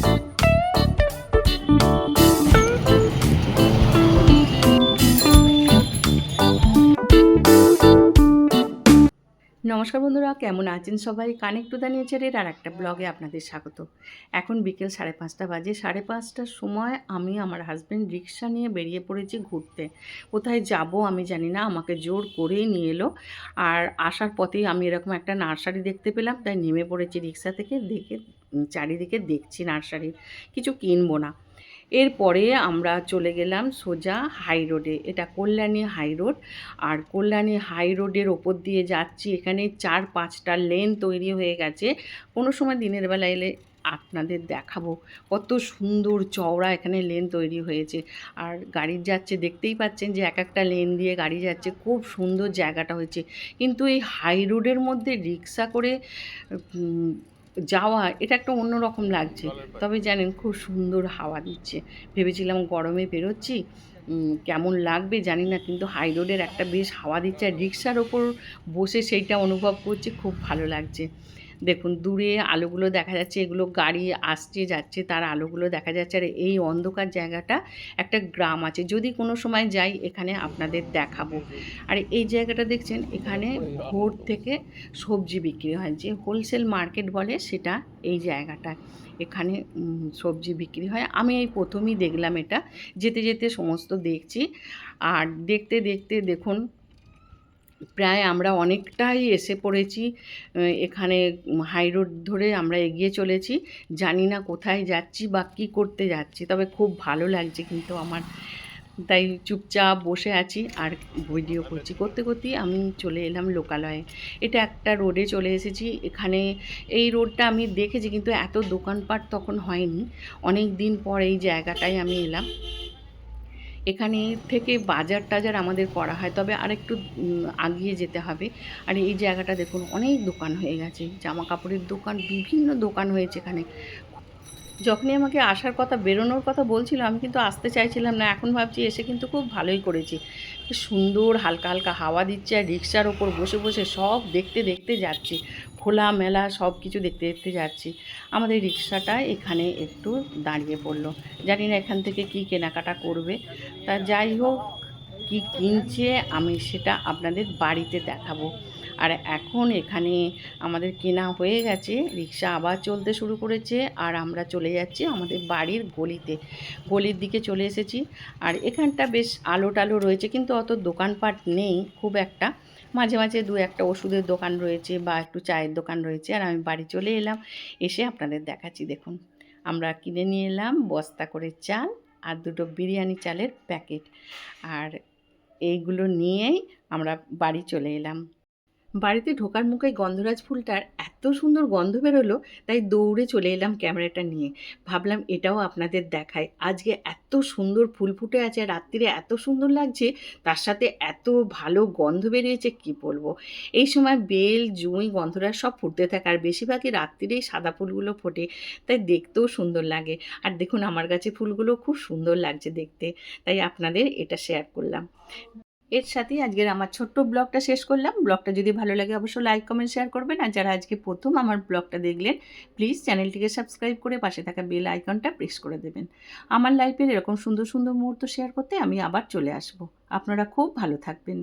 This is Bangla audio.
নমস্কার বন্ধুরা, কেমন আছেন সবাই? কানেক্ট টু দ্য নেচারের আর একটা ব্লগে আপনাদের স্বাগত। এখন বিকেল সাড়ে পাঁচটা বাজে। সাড়ে পাঁচটার সময় আমি আমার হাজব্যান্ড রিক্সা নিয়ে বেরিয়ে পড়েছি ঘুরতে। কোথায় যাব আমি জানি না, আমাকে জোর করেই নিয়ে এলো। আর আসার পথেই আমি এরকম একটা নার্সারি দেখতে পেলাম, তাই নেমে পড়েছি রিক্সা থেকে। দেখে চারিদিকে দেখছি নার্সারির কিছু কিনবো না। এরপরে আমরা চলে গেলাম সোজা হাই রোডে। এটা কল্যাণী হাই রোড। আর কল্যাণী হাই রোডের ওপর দিয়ে যাচ্ছি। এখানে চার পাঁচটা লেন তৈরি হয়ে গেছে। কোনো সময় দিনের বেলা এলে আপনাদের দেখাবো। কত সুন্দর চওড়া এখানে লেন তৈরি হয়েছে। আর গাড়ি যাচ্ছে, দেখতেই পাচ্ছেন যে এক একটা লেন দিয়ে গাড়ি যাচ্ছে। খুব সুন্দর জায়গাটা হয়েছে। কিন্তু এই হাই রোডের মধ্যে রিক্সা করে যাওয়া এটা একটা অন্যরকম লাগছে। তবে জানেন খুব সুন্দর হাওয়া দিচ্ছে। ভেবেছিলাম গরমে বেরোচ্ছি। কেমন লাগবে জানি না কিন্তু হাই রোডের একটা বেশ হাওয়া দিচ্ছে। আর রিক্সার ওপর বসে সেইটা অনুভব করছি খুব ভালো লাগছে। দেখুন, দূরে আলোগুলো দেখা যাচ্ছে, এগুলো গাড়ি আসছে, যাচ্ছে, তার আলোগুলো দেখা যাচ্ছে, আর এই অন্ধকার জায়গাটা একটা গ্রাম আছে। যদি কোনো সময় যাই, এখানে আপনাদের দেখাবো। আর এই জায়গাটা দেখছেন, এখানে ভোর থেকে সবজি বিক্রি হয়। যে হোলসেল মার্কেট বলে, সেটা এই জায়গাটা এখানে সবজি বিক্রি হয়। আমি এই প্রথমেই দেখলাম এটা। যেতে যেতে সমস্ত দেখছি। আর দেখতে দেখতে দেখুন প্রায় আমরা অনেকটাই এসে পড়েছি এখানে হাই রোড ধরে আমরা এগিয়ে চলেছি। জানি না কোথায় যাচ্ছি বা কী করতে যাচ্ছি, তবে খুব ভালো লাগছে কিন্তু আমার। তাই চুপচাপ বসে আছি আর ভিডিও করছি। করতে করতেই আমি চলে এলাম লোকালয়ে। এটা একটা রোডে চলে এসেছি। এখানে এই রোডটা আমি দেখেছি কিন্তু এত দোকানপাট তখন হয়নি। অনেক দিন পর এই জায়গাটায় আমি এলাম। এখানে থেকে বাজার টাজার আমাদের করা হয়, তবে আরেকটু আগিয়ে যেতে হবে। আর এই জায়গাটা দেখুন, অনেক দোকান হয়ে গেছে জামা কাপড়ের দোকান, বিভিন্ন দোকান হয়েছে এখানে। যখনই আমাকে আসার কথা, বেরোনোর কথা বলছিল, আমি কিন্তু আসতে চাইছিলাম না, এখন ভাবছি এসে কিন্তু খুব ভালোই করেছি। সুন্দর, হালকা হালকা হাওয়া দিচ্ছে, আর রিক্সার ওপর বসে বসে সব দেখতে দেখতে যাচ্ছি। খোলা মেলা সব কিছু দেখতে দেখতে যাচ্ছি। আমাদের রিক্সাটা এখানে একটু দাঁড়িয়ে পড়ল। জানি না এখান থেকে কি কেনাকাটা করবে। তা যাই হোক, কি কিনছে আমি সেটা আপনাদের বাড়িতে দেখাবো। আর এখন এখানে আমাদের কেনা হয়ে গেছে, রিক্সা আবার চলতে শুরু করেছে আর আমরা চলে যাচ্ছি আমাদের বাড়ির গলিতে। গলির দিকে চলে এসেছি আর এখানটা বেশ আলো টালো রয়েছে কিন্তু অত দোকানপাট নেই খুব একটা। মাঝে মাঝে দু একটা ওষুধের দোকান রয়েছে বা একটু চায়ের দোকান রয়েছে আর আমি বাড়ি চলে এলাম, এসে আপনাদের দেখাচ্ছি। দেখুন, আমরা কিনে নিয়ে এলাম বস্তা করে চাল আর দুটো বিরিয়ানি চালের প্যাকেট। আর এইগুলো নিয়েই আমরা বাড়ি চলে এলাম। বাড়িতে ঢোকার মুখে গন্ধরাজ ফুলটার এত সুন্দর গন্ধ বেরোলো, তাই দৌড়ে চলে এলাম ক্যামেরাটা নিয়ে। ভাবলাম এটাও আপনাদের দেখাই আজকে এত সুন্দর ফুল ফুটে আছে, রাত্রিরে এত সুন্দর লাগছে, তার সাথে এত ভালো গন্ধ বেরিয়েছে, কি বলব? এই সময় বেল, জুঁই, গন্ধরাজ সব ফুটতে থাকে, আর বেশিরভাগই রাত্রিরেই সাদা ফুলগুলো ফোটে, তাই দেখতেও সুন্দর লাগে। আর দেখুন, আমার কাছে ফুলগুলো খুব সুন্দর লাগছে দেখতে, তাই আপনাদের এটা শেয়ার করলাম। এর সাথেই আজকের আমার ছোট্ট ব্লগটা শেষ করলাম। ব্লগটা যদি ভালো লাগে অবশ্যই লাইক কমেন্ট শেয়ার করবেন। আর যারা আজকে প্রথম আমার ব্লগটা দেখলেন প্লিজ চ্যানেলটিকে সাবস্ক্রাইব করে পাশে থাকা বেল আইকনটা প্রেস করে দেবেন। আমার লাইফের এরকম সুন্দর সুন্দর মুহূর্ত শেয়ার করতে আমি আবার চলে আসব। আপনারা খুব ভালো থাকবেন।